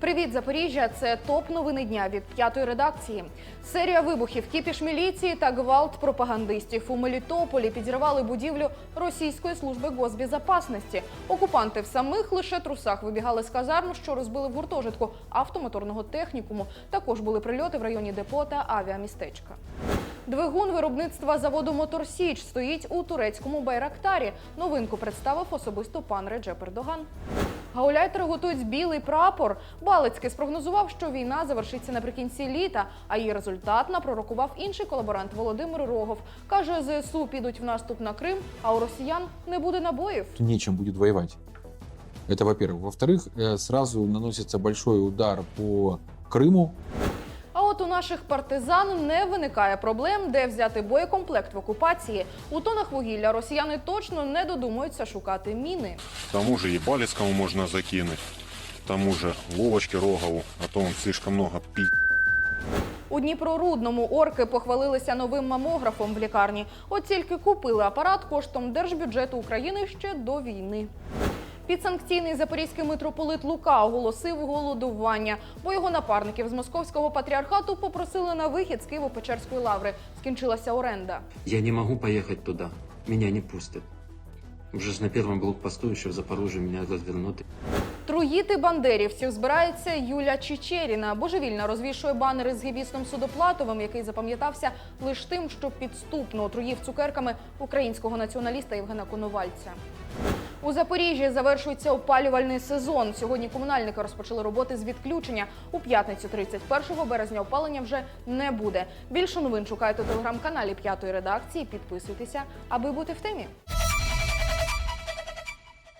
Привіт, Запоріжжя! Це топ новини дня від п'ятої редакції. Серія вибухів, кіпіш міліції та гвалт пропагандистів у Мелітополі підірвали будівлю російської служби госбезопасності. Окупанти в самих лише трусах вибігали з казарм, що розбили в гуртожитку автомоторного технікуму. Також були прильоти в районі депо та авіамістечка. Двигун виробництва заводу Моторсіч стоїть у турецькому Байрактарі. Новинку представив особисто пан Реджеп Ердоган. Гауляйтери готують білий прапор. Балицький спрогнозував, що війна завершиться наприкінці літа, а її результат напророкував інший колаборант Володимир Рогов. Каже, ЗСУ підуть в наступ на Крим, а у росіян не буде набоїв. нечем будет воевать. Это во-первых. Во-вторых, э, сразу наносится большой удар по Крыму. От у наших партизан не виникає проблем, де взяти боєкомплект в окупації. У тонах вугілля росіяни точно не додумуються шукати міни. Тому же и Балецкому можно закинуть. К тому же Вовочке Рогову, а то он слишком много пи***. У Дніпрорудному орки похвалилися новим мамографом в лікарні. От тільки купили апарат коштом держбюджету України ще до війни. Підсанкційний запорізький митрополит Лука оголосив голодування, бо його напарників з московського патріархату попросили на вихід з Києво-Печерської лаври. Скінчилася оренда. Я не могу поехать туда. Меня не пустят. Уже ж на первом блокпосту еще в Запорожье меня развернут. Труїти бандерівців збирається Юля Чечеріна. Божевільна розвішує банери з гібістом Судоплатовим, який запам'ятався лише тим, що підступно отруїв цукерками українського націоналіста Євгена Коновальця. У Запоріжжі завершується опалювальний сезон. Сьогодні комунальники розпочали роботи з відключення. У п'ятницю, 31 березня, опалення вже не буде. Більше новин шукайте у телеграм-каналі п'ятої редакції. Підписуйтеся, аби бути в темі.